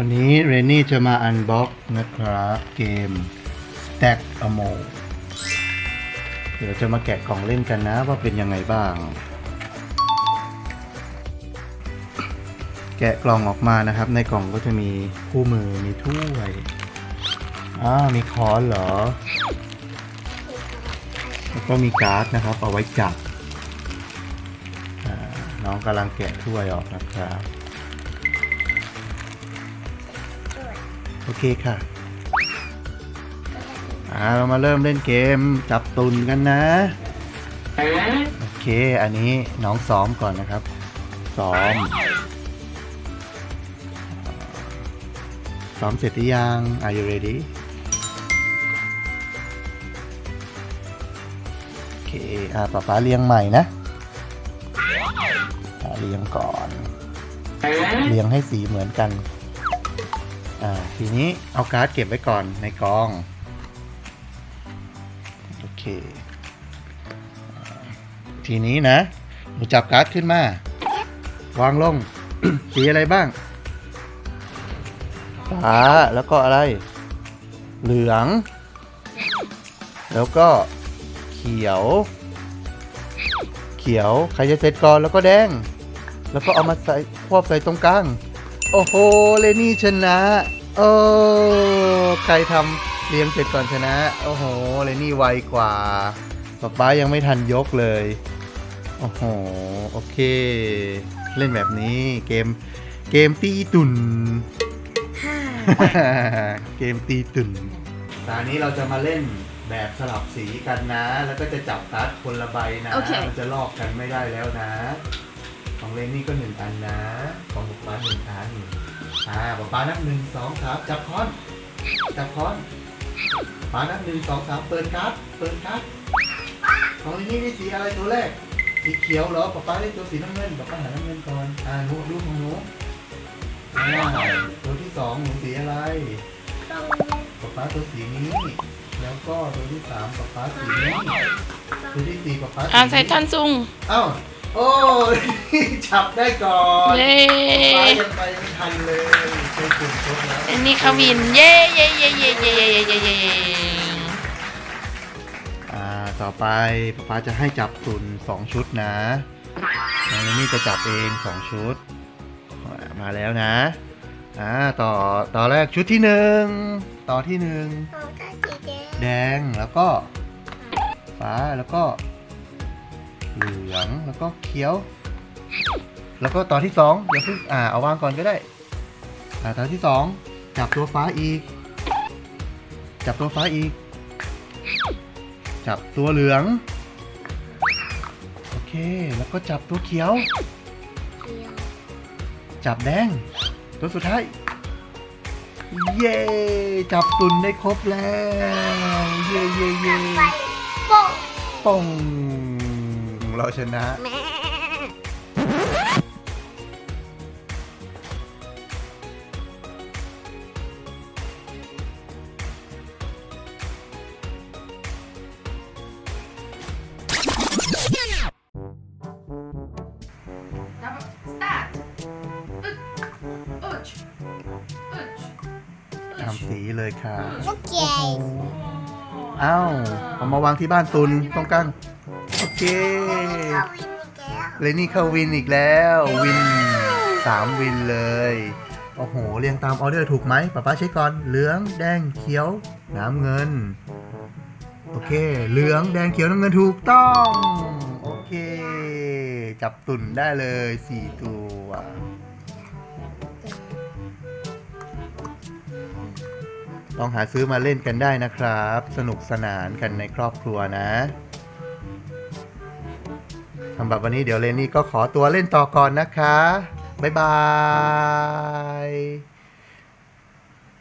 วันนี้เรนนี่จะมาอันบ็อกนะครับเกม Stack a m o เดี๋ยวจะมาแกะกล่องเล่นกันนะว่าเป็นยังไงบ้าง แกะกล่องออกมานะครับ ในกล่องก็จะมีคู่มือมีถ้วยอ้าวมีคอนเหรอ แล้วก็มีการ์ดนะครับ เอาไว้จับน้องกำลังแกะถ้วยออกนะครับ โอเคค่ะอ่าเรามาเริ่มเล่นเกมจับตุนกันนะ โอเค อันนี้น้องซ้อมก่อนนะครับ ซ้อม ซ้อมเสร็จหรือยัง Are you ready โอเค อ่าป๊าป๊าเรียงใหม่นะเรียงก่อนเรียงให้สีเหมือนกัน ทีนี้เอาการ์ดเก็บไว้ก่อนในกอง โอเค ทีนี้นะหนูจับการ์ดขึ้นมา วางลง สีอะไรบ้างฟ้าแล้วก็อะไร เหลือง แล้วก็เขียว เขียว ใครจะเสร็จก่อนแล้วก็แดง แล้วก็เอามาใส่ควบใส่ตรงกลาง โอ้โห เลนี่ชนะ โอ้ ใครทำเรียงเสร็จก่อนชนะ โอ้โห เลนี่ไวกว่าป๊าป๊ายังไม่ทันยกเลย โอ้โห โอเค เล่นแบบนี้เกม เกมตีตุน เกมตีตุนตอนนี้เราจะมาเล่นแบบสลับสีกันนะ แล้วก็จะจับการ์ดคนละใบนะโอเคมันจะลอกกันไม่ได้แล้วนะ ของเลนนี่ก็หนึ่งอันนะ ของป๊าป๊าหนึ่งอันอ่าป๊าป๊านับหนึ่งสองสามจับค้อน จับค้อนป๊านับหนึ่งสองสามเปิดการ์ดเปิดการ์ดของเลนนี่นี่สีอะไรตัวแรก สีเขียวเหรอป๊าป๊าเล่นตัวสีน้ำเงินป๊าป๊าหาน้ำเงินก่อน อ่าหนูดูของหนูอ่าตัวที่สองหนูสีอะไรป๊าป๊าตัวสีนี้ แล้วก็ตัวที่สามป๊าป๊าสีนี้ตัวที่สี่ป๊าป๊าสีอ่านี้ใส่ท่อนซุงเอ้า โอ้จับได้ก่อนเย้ป๊ายังไปไม่ทันเลยใช้จุดครบแล้วอันนี้เขาวิน เย้เย้เย้เย้เย้เย้เย้เย้เย้เย้อ่าต่อไปป๊าป๊าจะให้จับตุนสองชุดนะน้องนี่จะจับเองสองชุดมาแล้วนะอ่าต่อต่อแรกชุดที่หนึ่งต่อที่หนึ่งแดงแล้วก็ฟ้าแล้วก็ เหลืองแล้วก็เขียว แล้วก็ต่อที่สองเดี๋ยวเพิ่งอ่าเอาวางก่อนก็ได้อ่าต่อที่สองจับตัวฟ้าอีก จับตัวฟ้าอีก จับตัวเหลืองโอเคแล้วก็จับตัวเขียว จับแดง ตัวสุดท้ายเย้จับตุนได้ครบแล้ว เย้เย้เย้ป่อง เราชนะทำสีเลยค่ะอ้าวเอามาวางที่บ้านตุนตรงกลางโอ เค เลนี่เข้าวินอีกแล้ว วินสามวินเลย โอ้โห เรียงตามออเดอร์ถูกไหมป๊าป๊าเช็คก่อนเหลืองแดงเขียว น้ำเงิน โอเค เหลืองแดงเขียวน้ำเงินถูกต้อง โอเค จับตุ่นได้เลยสี่ตัวลองหาซื้อมาเล่นกันได้นะครับ สนุกสนานกันในครอบครัวนะ สำหรับวันนี้เดี๋ยวเลนี่ก็ขอตัวเล่นต่อก่อนนะคะ บ๊ายบาย